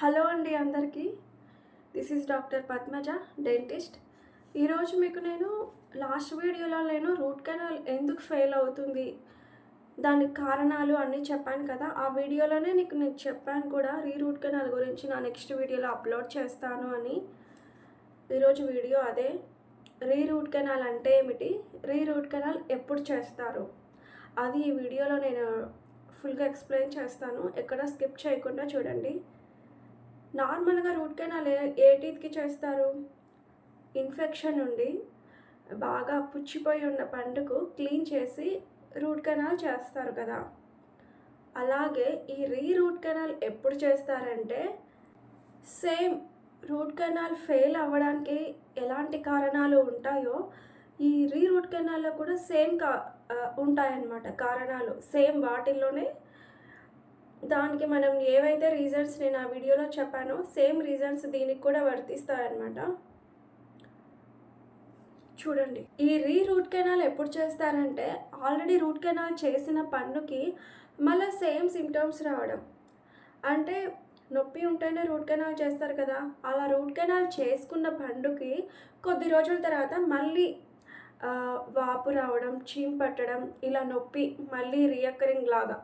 Hello అండి అందరికీ. This is doctor Padmaja dentist ఈరోజు మీకు నేను లాస్ట్ వీడియోలో నేను రూట్ కెనాల్ ఎందుకు ఫెయిల్ అవుతుంది దానికి కారణాలు అన్నీ చెప్పాను కదా. ఆ వీడియోలోనే నీకు నేను చెప్పాను కూడా రీ రూట్ కెనాల్ గురించి నా నెక్స్ట్ వీడియోలో అప్లోడ్ చేస్తాను అని. ఈరోజు వీడియో అదే. రీ రూట్ కెనాల్ అంటే ఏమిటి? రీ రూట్ కెనాల్ ఎప్పుడు చేస్తారు? అది ఈ వీడియోలో నేను ఫుల్గా ఎక్స్ప్లెయిన్ చేస్తాను. ఎక్కడ స్కిప్ చేయకుండా చూడండి. నార్మల్గా రూట్ కెనాల్ ఏ టీత్కి చేస్తారు? ఇన్ఫెక్షన్ ఉండి బాగా పుచ్చిపోయి ఉన్న పండుకు క్లీన్ చేసి రూట్ కెనాల్ చేస్తారు కదా. అలాగే ఈ రీ రూట్ కెనాల్ ఎప్పుడు చేస్తారంటే సేమ్ రూట్ కెనాల్ ఫెయిల్ అవ్వడానికి ఎలాంటి కారణాలు ఉంటాయో ఈ రీ రూట్ కెనాల్లో కూడా సేమ్ కా ఉంటాయన్నమాట కారణాలు. సేమ్ వాటిల్లోనే దానికి మనం ఏవైతే రీజన్స్ నేను ఆ వీడియోలో చెప్పానో సేమ్ రీజన్స్ దీనికి కూడా వర్తిస్తాయన్నమాట. చూడండి. ఈ రీ రూట్ కెనాల్ ఎప్పుడు చేస్తారంటే ఆల్రెడీ రూట్ కెనాల్ చేసిన పన్నుకి మళ్ళీ సేమ్ సిమ్టమ్స్ రావడం. అంటే నొప్పి ఉంటేనే రూట్ కెనాల్ చేస్తారు కదా. అలా రూట్ కెనాల్ చేసుకున్న పండుకి కొద్ది రోజుల తర్వాత మళ్ళీ వాపు రావడం చీమ్ పట్టడం ఇలా నొప్పి మళ్ళీ రియకరింగ్ లాగా.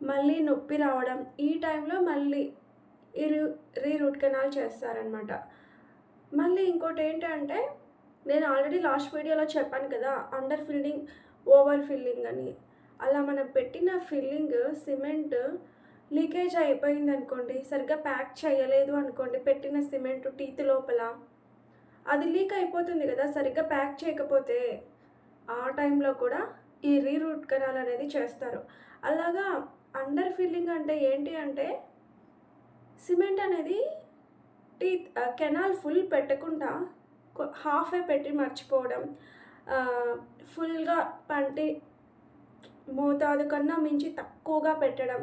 మళ్ళీ నొప్పి రావడం ఈ టైంలో మళ్ళీ ఈ రీ- రీ రూట్ కెనాల్ చేస్తారనమాట మళ్ళీ ఇంకోటి ఏంటంటే నేను ఆల్రెడీ లాస్ట్ వీడియోలో చెప్పాను కదా అండర్ ఫిల్లింగ్ ఓవర్ ఫిల్లింగ్ అని. అలా మనం పెట్టిన ఫిల్లింగ్ సిమెంట్ లీకేజ్ అయిపోయింది అనుకోండి సరిగ్గా ప్యాక్ చేయలేదు అనుకోండి పెట్టిన సిమెంట్ టీత్ లోపల అది లీక్ అయిపోతుంది కదా సరిగ్గా ప్యాక్ చేయకపోతే ఆ టైంలో కూడా ఈ రీరూట్ కెనాల్ అనేది చేస్తారు. అలాగా అండర్ ఫిల్లింగ్ అంటే ఏంటి అంటే సిమెంట్ అనేది టీత్ కెనాల్ ఫుల్ పెట్టకుండా హాఫే పెట్టి మర్చిపోవడం ఫుల్గా పంటి మోతాదు కన్నా మించి తక్కువగా పెట్టడం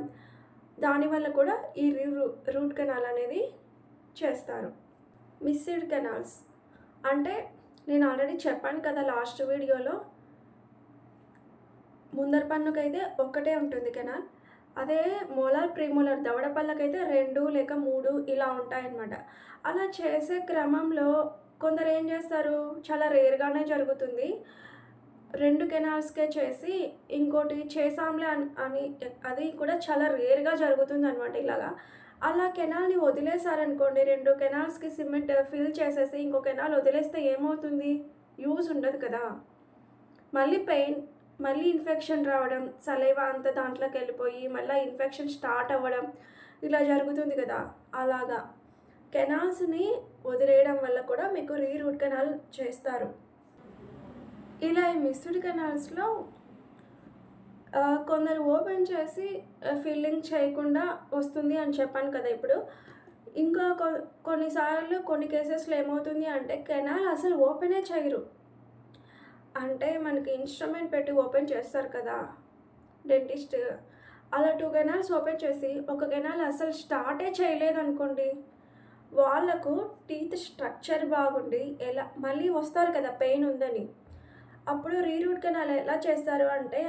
దానివల్ల కూడా ఈ రూ రూట్ కెనాల్ అనేది చేస్తారు. Missed canals. అంటే నేను ఆల్రెడీ చెప్పాను కదా లాస్ట్ వీడియోలో ముందర పన్నుకైతే ఒక్కటే ఉంటుంది కెనాల్. అదే మోలార్ ప్రీమోలార్ దవడ పళ్ళకైతే రెండు లేక మూడు ఇలా ఉంటాయన్నమాట. అలా చేసే క్రమంలో కొందరు ఏం చేస్తారు? చాలా రేర్గానే జరుగుతుంది. రెండు కెనాల్స్కే చేసి ఇంకోటి చేసాంలే అని అని అది కూడా చాలా రేర్గా జరుగుతుంది అనమాట ఇలాగా. అలా కెనాల్ని వదిలేశారనుకోండి రెండు కెనాల్స్కి సిమెంట్ ఫిల్ చేసేసి ఇంకో కెనాల్ వదిలేస్తే ఏమవుతుంది? యూజ్ ఉండదు కదా. మళ్ళీ పెయిన్ మళ్ళీ ఇన్ఫెక్షన్ రావడం సలైవా అంతా దాంట్లోకి వెళ్ళిపోయి మళ్ళీ ఇన్ఫెక్షన్ స్టార్ట్ అవ్వడం ఇలా జరుగుతుంది కదా. అలాగా. కెనాల్స్ని వదిలేయడం వల్ల కూడా మీకు రీరూట్ కెనాల్ చేస్తారు. ఇలా ఈ మిస్డ్ కెనాల్స్లో కొందరు ఓపెన్ చేసి ఫిల్లింగ్ చేయకుండా వస్తుంది అని చెప్పాను కదా ఇప్పుడు. ఇంకా కొన్నిసార్లు కొన్ని కేసెస్లో ఏమవుతుంది అంటే కెనాల్ అసలు ఓపెనే చేయరు. అంటే మనకి ఇన్స్ట్రుమెంట్ పెట్టి ఓపెన్ చేస్తారు కదా డెంటిస్ట్ అలా టూ కెనాల్స్ ఓపెన్ చేసి ఒక కెనాల్ అసలు స్టార్టే చేయలేదు అనుకోండి వాళ్ళకు టీత్ స్ట్రక్చర్ బాగుండి ఎలా మళ్ళీ వస్తారు కదా పెయిన్ ఉందని. అప్పుడు రీరూట్ కెనాల్ ఎలా చేస్తారు అంటే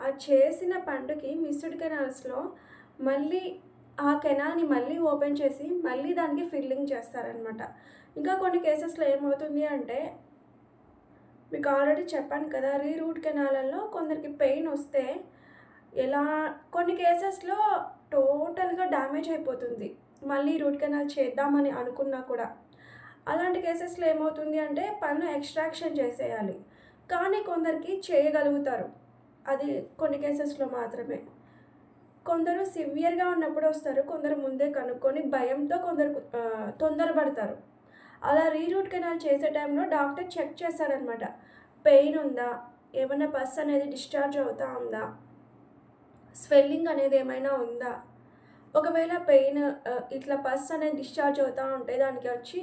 ఆ చేసిన పండుకి మిస్డ్ కెనాల్స్లో మళ్ళీ ఆ కెనాల్ని మళ్ళీ ఓపెన్ చేసి మళ్ళీ దానికి ఫిల్లింగ్ చేస్తారనమాట ఇంకా కొన్ని కేసెస్లో ఏమవుతుంది అంటే మీకు ఆల్రెడీ చెప్పాను కదా రీరూట్ కెనాలలో కొందరికి పెయిన్ వస్తే ఎలా కొన్ని కేసెస్లో టోటల్గా డ్యామేజ్ అయిపోతుంది. మళ్ళీ రూట్ కెనాల్ చేద్దామని అనుకున్నా కూడా. అలాంటి కేసెస్లో ఏమవుతుంది అంటే పన్ను ఎక్స్ట్రాక్షన్ చేసేయాలి. కానీ కొందరికి చేయగలుగుతారు. అది కొన్ని కేసెస్లో మాత్రమే. కొందరు సివియర్గా ఉన్నప్పుడు వస్తారు కొందరు ముందే కనుక్కొని భయంతో కొందరు తొందరపడతారు. అలా రీరూట్ కెనాల్ చేసే టైంలో డాక్టర్ చెక్ చేస్తారనమాట పెయిన్ ఉందా? ఏమైనా పస్ అనేది డిశ్చార్జ్ అవుతా ఉందా? స్వెల్లింగ్ అనేది ఏమైనా ఉందా? ఒకవేళ పెయిన్ ఇట్లా పస్ అనేది డిశ్చార్జ్ అవుతూ ఉంటే దానికి వచ్చి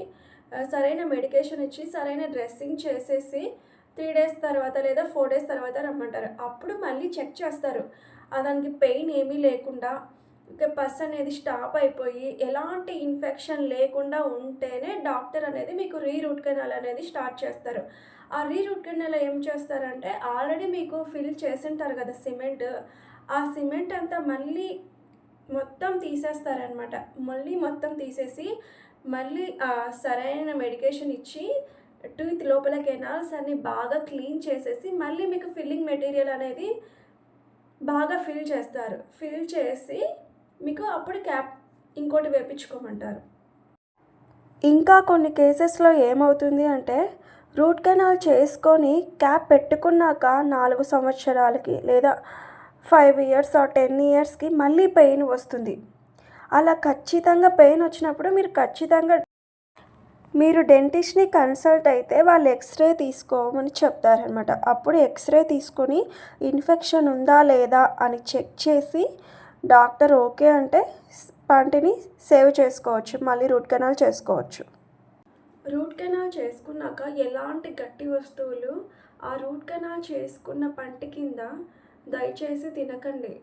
సరైన మెడికేషన్ ఇచ్చి సరైన డ్రెస్సింగ్ చేసేసి త్రీ డేస్ తర్వాత లేదా ఫోర్ డేస్ తర్వాత రమ్మంటారు. అప్పుడు మళ్ళీ చెక్ చేస్తారు. దానికి పెయిన్ ఏమీ లేకుండా పస్ అనేది స్టాప్ అయిపోయి ఎలాంటి ఇన్ఫెక్షన్ లేకుండా ఉంటేనే డాక్టర్ అనేది మీకు రీరూట్ కెనాల్ అనేది స్టార్ట్ చేస్తారు. ఆ రీరూట్ కెనాల్ ఏం చేస్తారంటే ఆల్రెడీ మీకు ఫిల్ చేసింటారు కదా సిమెంట్. ఆ సిమెంట్ అంతా మళ్ళీ మొత్తం తీసేస్తారనమాట. మళ్ళీ మొత్తం తీసేసి మళ్ళీ సరైన మెడికేషన్ ఇచ్చి టూత్ లోపల కెనాల్స్ అన్ని బాగా క్లీన్ చేసేసి మళ్ళీ మీకు ఫిల్లింగ్ మెటీరియల్ అనేది బాగా ఫిల్ చేస్తారు. ఫిల్ చేసి మీకు అప్పుడు క్యాప్ ఇంకోటి వేపించుకోమంటారు. ఇంకా కొన్ని కేసెస్లో ఏమవుతుంది అంటే రూట్ కెనాల్ చేసుకొని క్యాప్ పెట్టుకున్నాక నాలుగు సంవత్సరాలకి లేదా ఫైవ్ ఇయర్స్ ఆ టెన్ ఇయర్స్కి మళ్ళీ పెయిన్ వస్తుంది. అలా ఖచ్చితంగా పెయిన్ వచ్చినప్పుడు మీరు ఖచ్చితంగా మీరు డెంటిస్ట్ని కన్సల్ట్ అయితే వాళ్ళు ఎక్స్రే తీసుకోమని చెప్తారనమాట అప్పుడు ఎక్స్రే తీసుకొని ఇన్ఫెక్షన్ ఉందా లేదా అని చెక్ చేసి డాక్టర్ ఓకే అంటే పంటిని సేవ్ చేసుకోవచ్చు మళ్ళీ రూట్ కెనాల్ చేసుకోవచ్చు. రూట్ కెనాల్ చేసుకున్నాక ఎలాంటి గట్టి వస్తువులు ఆ రూట్ కెనాల్ చేసుకున్న పంటి కింద దయచేసి తినకండి.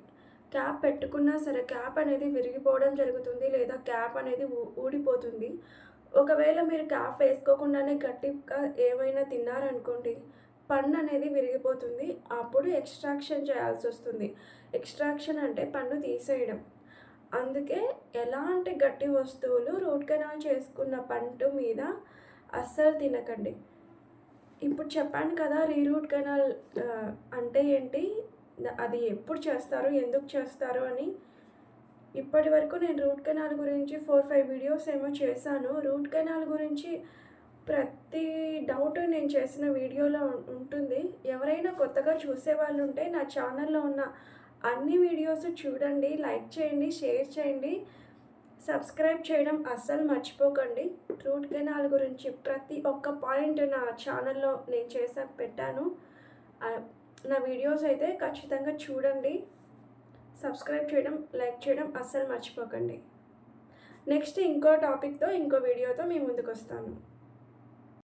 క్యాప్ పెట్టుకున్నా సరే క్యాప్ అనేది విరిగిపోవడం జరుగుతుంది లేదా క్యాప్ అనేది ఊ- ఊడిపోతుంది. ఒకవేళ మీరు క్యాప్ వేసుకోకుండానే గట్టిగా ఏమైనా తిన్నారనుకోండి పన్ను అనేది విరిగిపోతుంది. అప్పుడు ఎక్స్ట్రాక్షన్ చేయాల్సి వస్తుంది ఎక్స్ట్రాక్షన్ అంటే పన్ను తీసేయడం. అందుకే ఎలాంటి గట్టి వస్తువులు రూట్ కెనాల్ చేసుకున్న పంట మీద అస్సలు తినకండి. ఇప్పుడు చెప్పాను కదా రీరూట్ కెనాల్ అంటే ఏంటి? అది ఎప్పుడు చేస్తారు ఎందుకు చేస్తారు అని. ఇప్పటి వరకు నేను రూట్ కెనాల్ గురించి ఫోర్ ఫైవ్ వీడియోస్ ఏమో చేశాను. రూట్ కెనాల్ గురించి ప్రతి డౌట్ నేను చేసిన వీడియోలో ఉంటుంది. ఎవరైనా కొత్తగా చూసే వాళ్ళు ఉంటే నా ఛానల్లో ఉన్న అన్ని వీడియోస్ చూడండి లైక్ చేయండి షేర్ చేయండి. సబ్స్క్రైబ్ చేయడం అస్సలు మర్చిపోకండి. రూట్ కెనాల్ గురించి ప్రతి ఒక్క పాయింట్ నా ఛానల్లో నేను చేసా పెట్టాను. నా వీడియోస్ అయితే ఖచ్చితంగా చూడండి. సబ్స్క్రైబ్ చేయడం లైక్ చేయడం అస్సలు మర్చిపోకండి. నెక్స్ట్ ఇంకో టాపిక్తో ఇంకో వీడియోతో మీ ముందుకు వస్తాను